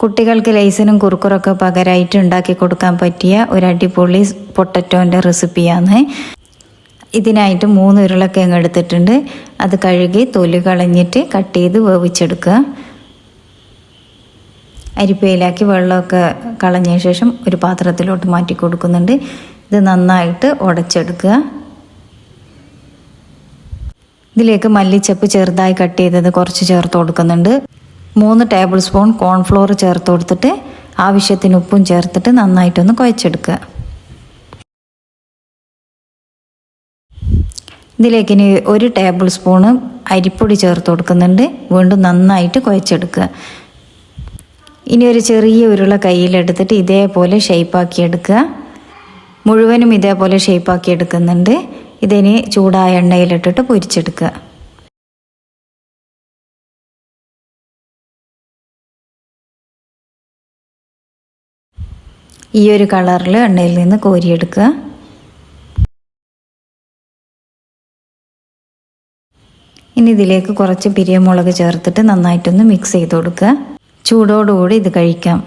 കുട്ടികൾക്ക് ലൈസിനും കുറുക്കുറൊക്കെ പകരമായിട്ട് ഉണ്ടാക്കി കൊടുക്കാൻ പറ്റിയ ഒരു അടിപൊളി പൊട്ടറ്റോന്റെ റെസിപ്പിയാണ്. ഇതിനായിട്ട് മൂന്ന് ഉരുളക്കിഴങ്ങ് എടുത്തിട്ടുണ്ട്. അത് കഴുകി തൊലി കളഞ്ഞിട്ട് കട്ട് ചെയ്ത് വേവിച്ചെടുക്കുക. അരിപ്പയിലാക്കി വെള്ളമൊക്കെ കളഞ്ഞ ശേഷം ഒരു പാത്രത്തിലോട്ട് മാറ്റി കൊടുക്കുന്നുണ്ട്. ഇത് നന്നായിട്ട് ഉടച്ചെടുക്കുക. ഇതിലേക്ക് മല്ലിച്ചപ്പ് ചെറുതായി കട്ട് ചെയ്തത് കുറച്ച് ചേർത്ത് കൊടുക്കുന്നുണ്ട്. മൂന്ന് ടേബിൾ സ്പൂൺ കോൺഫ്ലോർ ചേർത്ത് കൊടുത്തിട്ട് ആവശ്യത്തിന് ഉപ്പും ചേർത്തിട്ട് നന്നായിട്ടൊന്ന് കുഴച്ചെടുക്കുക. ഇതിലേക്ക് ഇനി ഒരു ടേബിൾ സ്പൂണ് അരിപ്പൊടി ചേർത്ത് കൊടുക്കുന്നുണ്ട്. വീണ്ടും നന്നായിട്ട് കുഴച്ചെടുക്കുക. ഇനി ഒരു ചെറിയ ഉരുള കയ്യിലെടുത്തിട്ട് ഇതേപോലെ ഷേപ്പാക്കി എടുക്കുക. മുഴുവനും ഇതേപോലെ ഷേപ്പാക്കി എടുക്കുന്നുണ്ട്. ഇതിന് ചൂടായ എണ്ണയിലിട്ടിട്ട് പൊരിച്ചെടുക്കുക. ഈ ഒരു കളറിൽ എണ്ണയിൽ നിന്ന് കോരിയെടുക്കുക. ഇനി ഇതിലേക്ക് കുറച്ച് പിരിയമുളക് ചേർത്തിട്ട് നന്നായിട്ടൊന്ന് മിക്സ് ചെയ്ത് കൊടുക്കുക. ചൂടോടുകൂടി ഇത് കഴിക്കാം.